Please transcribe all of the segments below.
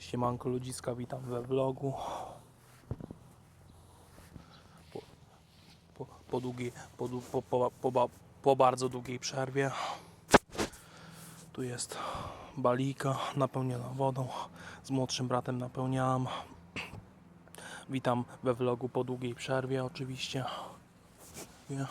Siemanko ludziska, witam we vlogu. Po, po, po długiej, po, po, po, po, po bardzo długiej przerwie. Tu jest balika napełniona wodą. Z młodszym bratem napełniałam. Witam we vlogu po długiej przerwie oczywiście. Nie.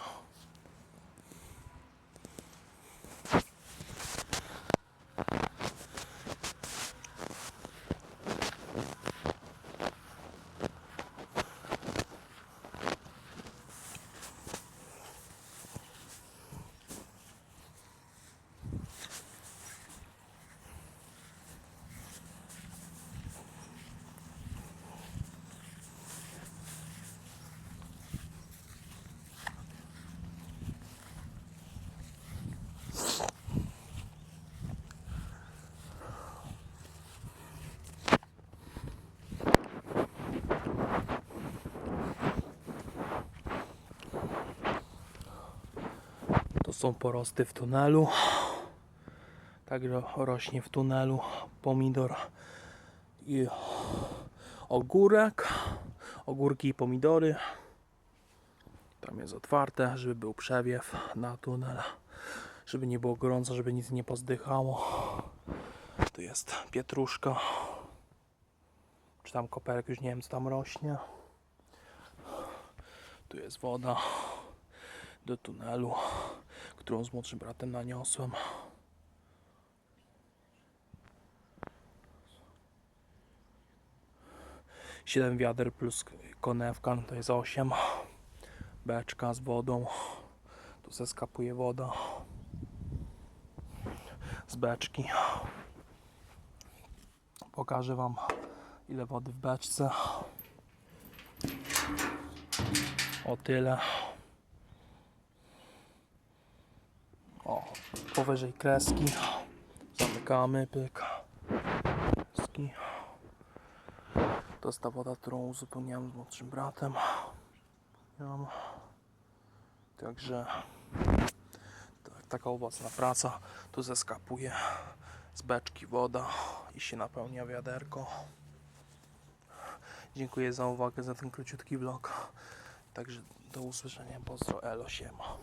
Są porosty w tunelu. Tak ro- rośnie w tunelu pomidor i ogórek. Ogórki i pomidory. Tam jest otwarte, żeby był przewiew na tunel. Żeby nie było gorąco, żeby nic nie pozdychało. Tu jest pietruszka. Czy tam koperek, już nie wiem co tam rośnie. Tu jest woda do tunelu, którą z młodszym bratem naniosłem. Siedem wiader plus konewka, no to jest 8. Beczka z wodą. Tu se skapuje woda z beczki. Pokażę Wam ile wody w beczce. O tyle. O, powyżej kreski. Zamykamy, pyk. Kreski. To jest ta woda, którą uzupełniałem z młodszym bratem. Także tak, taka owocna praca. Tu zeskapuje z beczki woda i się napełnia wiaderko. Dziękuję za uwagę, za ten króciutki vlog. Także do usłyszenia. Pozdro, Elo, siema.